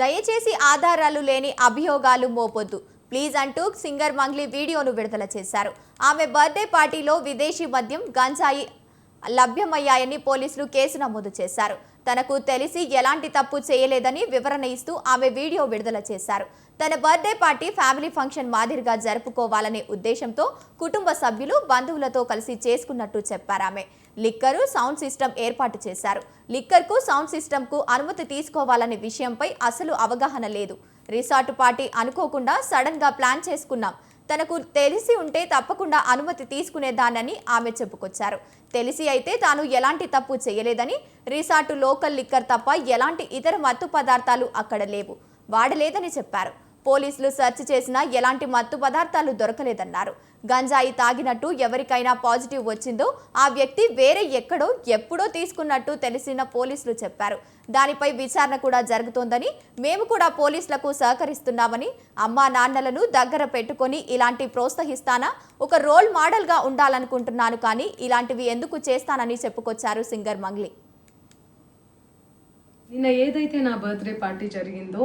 దయచేసి ఆధారాలు లేని అభియోగాలు మోపొద్దు. ప్లీజ్ అంటూ సింగర్ మంగ్లీ వీడియోను విడుదల చేశారు. ఆమె బర్త్డే పార్టీలో విదేశీ మద్యం గంజాయి లభ్యమయ్యాయని పోలీసులు కేసు నమోదు చేశారు. తనకు తెలిసి ఎలాంటి తప్పు చేయలేదని వివరణ ఇస్తూ ఆమె వీడియో విడుదల చేశారు. తన బర్త్డే పార్టీ ఫ్యామిలీ ఫంక్షన్ మాదిరిగా జరుపుకోవాలనే ఉద్దేశంతో కుటుంబ సభ్యులు బంధువులతో కలిసి చేసుకున్నట్టు చెప్పారు ఆమె. లిక్కరు సౌండ్ సిస్టమ్ ఏర్పాటు చేశారు. లిక్కర్కు సౌండ్ సిస్టమ్కు అనుమతి తీసుకోవాలనే విషయంపై అసలు అవగాహన లేదు. రిసార్ట్ పార్టీ అనుకోకుండా సడన్గా ప్లాన్ చేసుకున్నాం. తనకు తెలిసి ఉంటే తప్పకుండా అనుమతి తీసుకునేదానని ఆమె చెప్పుకొచ్చారు. తెలిసి అయితే తాను ఎలాంటి తప్పు చేయలేదని రిసార్టు లోకల్ లిక్కర్ తప్ప ఎలాంటి ఇతర మత్తు పదార్థాలు అక్కడ లేవు. వాడలేదని చెప్పారు. పోలీసులు సెర్చ్ చేసినా ఎలాంటి మత్తు పదార్థాలు దొరకలేదన్నారు. గంజాయి తాగినట్టు ఎవరికైనా పాజిటివ్ వచ్చిందో ఆ వ్యక్తి వేరే ఎక్కడో ఎప్పుడో తీసుకున్నట్టు తెలిసిన పోలీసులు చెప్పారు. దానిపై విచారణ కూడా జరుగుతోందని మేము కూడా పోలీసులకు సహకరిస్తున్నామని అమ్మా నాన్నలను దగ్గర పెట్టుకొని ఇలాంటి ప్రోత్సహిస్తానా? ఒక రోల్ మోడల్గా ఉండాలనుకుంటున్నాను కానీ ఇలాంటివి ఎందుకు చేస్తానని చెప్పుకొచ్చారు సింగర్ మంగ్లీ. నిన్న ఏదైతే నా బర్త్డే పార్టీ జరిగిందో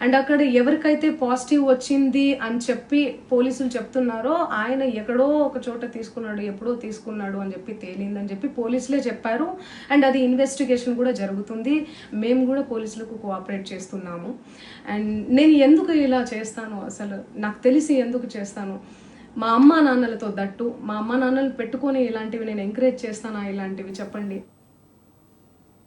అండ్ అక్కడ ఎవరికైతే పాజిటివ్ వచ్చింది అని చెప్పి పోలీసులు చెప్తున్నారో ఆయన ఎక్కడో ఒక చోట తీసుకున్నాడు ఎప్పుడో తీసుకున్నాడు అని చెప్పి తేలిందని చెప్పి పోలీసులే చెప్పారు. అండ్ అది ఇన్వెస్టిగేషన్ కూడా జరుగుతుంది. మేము కూడా పోలీసులకు కోఆపరేట్ చేస్తున్నాము. అండ్ నేను ఎందుకు ఇలా చేస్తాను అసలు? నాకు తెలిసి ఎందుకు చేస్తాను? మా అమ్మా నాన్నలతో దట్టు మా అమ్మ నాన్నలు పెట్టుకొని ఇలాంటివి నేను ఎంకరేజ్ చేస్తానా ఇలాంటివి చెప్పండి.